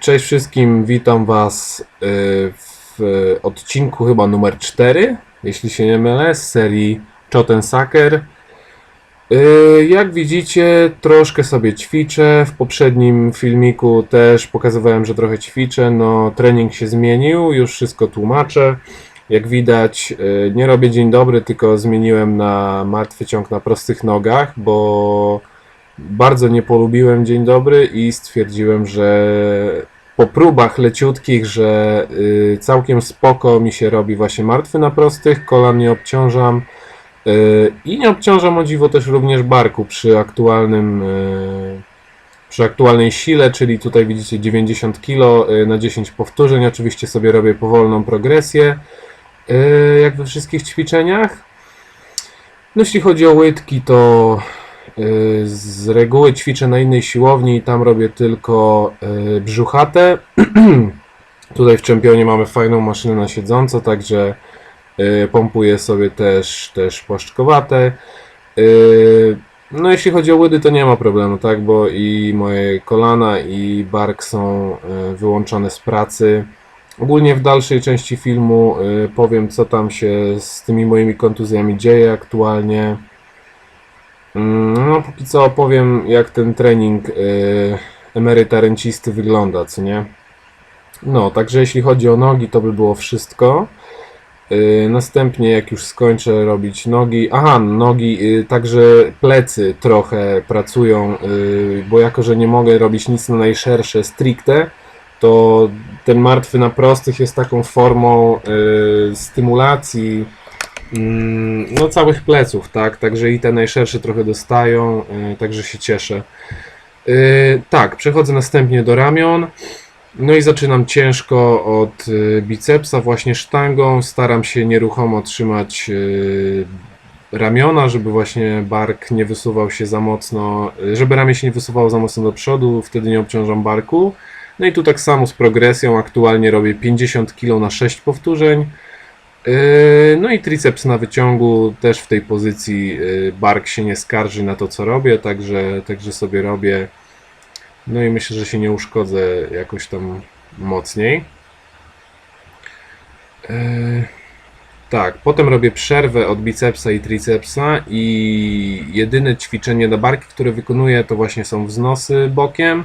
Cześć wszystkim, witam Was y, w odcinku chyba numer 4, jeśli się nie mylę, z serii Choten Saker. Y, Jak widzicie, troszkę sobie ćwiczę. W poprzednim filmiku też pokazywałem, że trochę ćwiczę. No, trening się zmienił, już wszystko tłumaczę. Jak widać, y, nie robię dzień dobry, tylko zmieniłem na martwy ciąg na prostych nogach, bo bardzo nie polubiłem dzień dobry i stwierdziłem, że po próbach leciutkich, że y, całkiem spoko mi się robi właśnie martwy na prostych, kolan nie obciążam y, i nie obciążam o dziwo też również barku przy aktualnym y, przy aktualnej sile, czyli tutaj widzicie 90 kg y, na 10 powtórzeń. Oczywiście sobie robię powolną progresję, y, jak we wszystkich ćwiczeniach. No jeśli chodzi o łydki, to z reguły ćwiczę na innej siłowni i tam robię tylko y, brzuchatę. Tutaj w czempionie mamy fajną maszynę na siedząco, także y, pompuję sobie też, też płaszczkowate. Y, No jeśli chodzi o łydy, to nie ma problemu, tak, bo i moje kolana i bark są y, wyłączone z pracy. Ogólnie w dalszej części filmu y, powiem, co tam się z tymi moimi kontuzjami dzieje aktualnie. Mm, No, póki co opowiem, jak ten trening y, emeryta rencisty wygląda, co nie? No, także jeśli chodzi o nogi, to by było wszystko. Y, Następnie, jak już skończę robić nogi, aha, nogi, y, także plecy trochę pracują, y, bo jako, że nie mogę robić nic na najszersze stricte, to ten martwy na prostych jest taką formą y, stymulacji no, całych pleców, tak? Także i te najszersze trochę dostają, y, także się cieszę. Y, tak, przechodzę następnie do ramion. No i zaczynam ciężko od y, bicepsa, właśnie sztangą. Staram się nieruchomo trzymać ramiona, żeby właśnie bark nie wysuwał się za mocno, żeby ramię się nie wysuwało za mocno do przodu, wtedy nie obciążam barku. No i tu tak samo z progresją, aktualnie robię 50 kg na 6 powtórzeń. Yy, No i triceps na wyciągu też w tej pozycji yy, bark się nie skarży na to co robię, także, także sobie robię. No i myślę, że się nie uszkodzę jakoś tam mocniej. Yy, Tak, potem robię przerwę od bicepsa i tricepsa i jedyne ćwiczenie na barki, które wykonuję to właśnie są wznosy bokiem.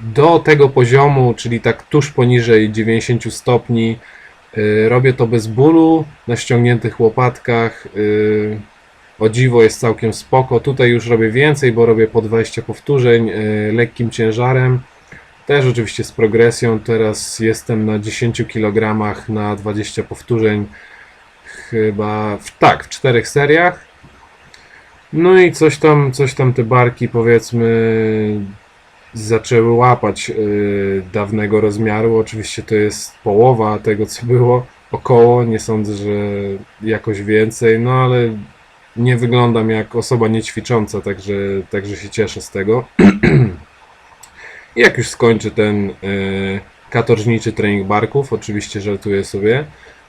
Do tego poziomu, czyli tak tuż poniżej 90 stopni, robię to bez bólu, na ściągniętych łopatkach. yy, O dziwo jest całkiem spoko. Tutaj już robię więcej, bo robię po 20 powtórzeń yy, lekkim ciężarem. Też oczywiście z progresją. Teraz jestem na 10 kg na 20 powtórzeń. Chyba w, tak, w czterech seriach. No i coś tam, coś tam te barki powiedzmy zaczęły łapać yy, dawnego rozmiaru. Oczywiście to jest połowa tego, co było około. Nie sądzę, że jakoś więcej, no ale nie wyglądam jak osoba niećwicząca, także, także się cieszę z tego. Jak już skończę ten yy, katorżniczy trening barków, oczywiście żartuję sobie,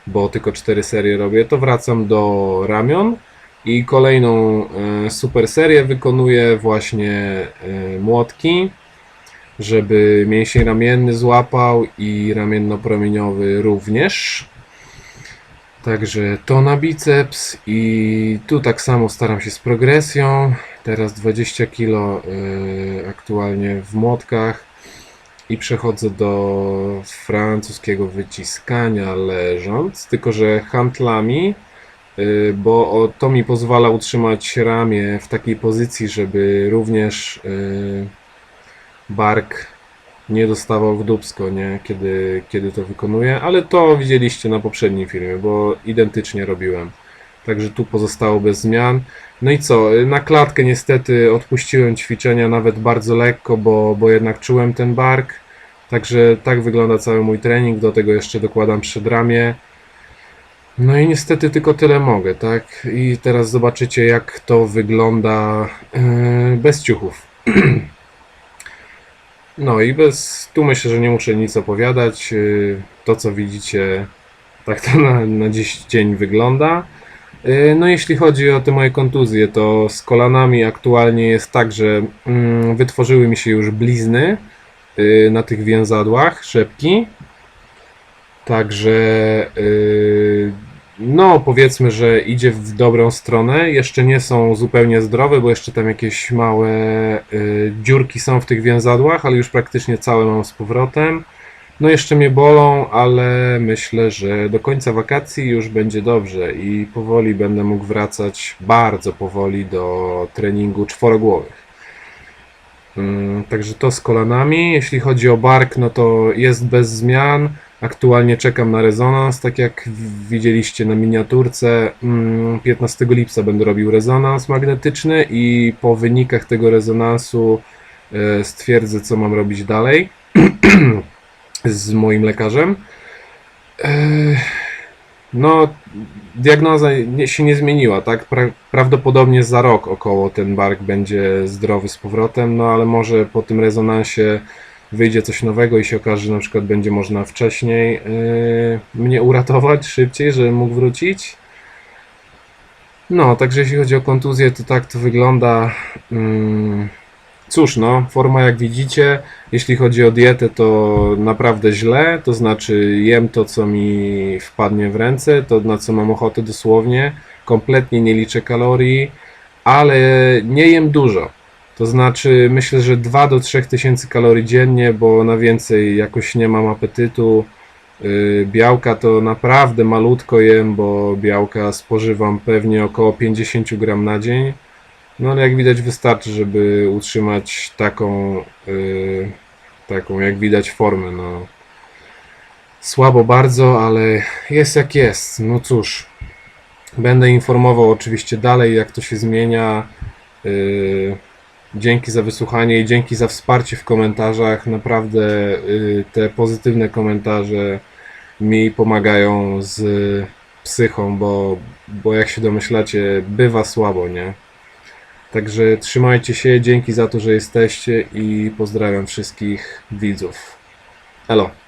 bo tylko cztery serie robię, to wracam do ramion i kolejną yy, super serię wykonuję właśnie yy, młotki, żeby mięsień ramienny złapał i ramienno-promieniowy również. Także to na biceps i tu tak samo staram się z progresją. Teraz 20 kg aktualnie w młotkach i przechodzę do francuskiego wyciskania leżąc, tylko że handlami, y, bo to mi pozwala utrzymać ramię w takiej pozycji, żeby również y, bark nie dostawał w dubsko, nie? Kiedy, kiedy to wykonuję, ale to widzieliście na poprzednim filmie, bo identycznie robiłem. Także tu pozostało bez zmian. No i co? Na klatkę niestety odpuściłem ćwiczenia nawet bardzo lekko, bo, bo jednak czułem ten bark. Także tak wygląda cały mój trening. Do tego jeszcze dokładam przedramię. No i niestety tylko tyle mogę, tak? I teraz zobaczycie, jak to wygląda yy, bez ciuchów. No i bez. Tu myślę, że nie muszę nic opowiadać. Yy, To, co widzicie, tak to na, na dziś dzień wygląda. Yy, No, jeśli chodzi o te moje kontuzje, to z kolanami aktualnie jest tak, że mm, wytworzyły mi się już blizny y, na tych więzadłach szepki. Także y, no powiedzmy, że idzie w dobrą stronę. Jeszcze nie są zupełnie zdrowe, bo jeszcze tam jakieś małe y, dziurki są w tych więzadłach, ale już praktycznie całe mam z powrotem. No jeszcze mnie bolą, ale myślę, że do końca wakacji już będzie dobrze i powoli będę mógł wracać bardzo powoli do treningu czworogłowych. Mm, Także to z kolanami. Jeśli chodzi o bark, no to jest bez zmian. Aktualnie czekam na rezonans, tak jak widzieliście na miniaturce. mm, 15 lipca będę robił rezonans magnetyczny i po wynikach tego rezonansu e, stwierdzę, co mam robić dalej z moim lekarzem. E, No, diagnoza się nie zmieniła, tak? Pra, prawdopodobnie za rok około ten bark będzie zdrowy z powrotem, no ale może po tym rezonansie wyjdzie coś nowego i się okaże, że na przykład będzie można wcześniej yy, mnie uratować szybciej, żebym mógł wrócić. No, także jeśli chodzi o kontuzję, to tak to wygląda. Mm, Cóż, no, forma jak widzicie, jeśli chodzi o dietę, to naprawdę źle, to znaczy jem to, co mi wpadnie w ręce, to na co mam ochotę dosłownie, kompletnie nie liczę kalorii, ale nie jem dużo. To znaczy myślę, że 2 do 3 tysięcy kalorii dziennie, bo na więcej jakoś nie mam apetytu. Yy, Białka to naprawdę malutko jem, bo białka spożywam pewnie około 50 gram na dzień. No ale jak widać wystarczy, żeby utrzymać taką, yy, taką jak widać formę. No. Słabo bardzo, ale jest jak jest. No cóż, będę informował oczywiście dalej, jak to się zmienia. Yy, dzięki za wysłuchanie i dzięki za wsparcie w komentarzach. Naprawdę yy, te pozytywne komentarze mi pomagają z psychą, bo, bo jak się domyślacie, bywa słabo, nie? Także trzymajcie się, dzięki za to, że jesteście i pozdrawiam wszystkich widzów. Elo.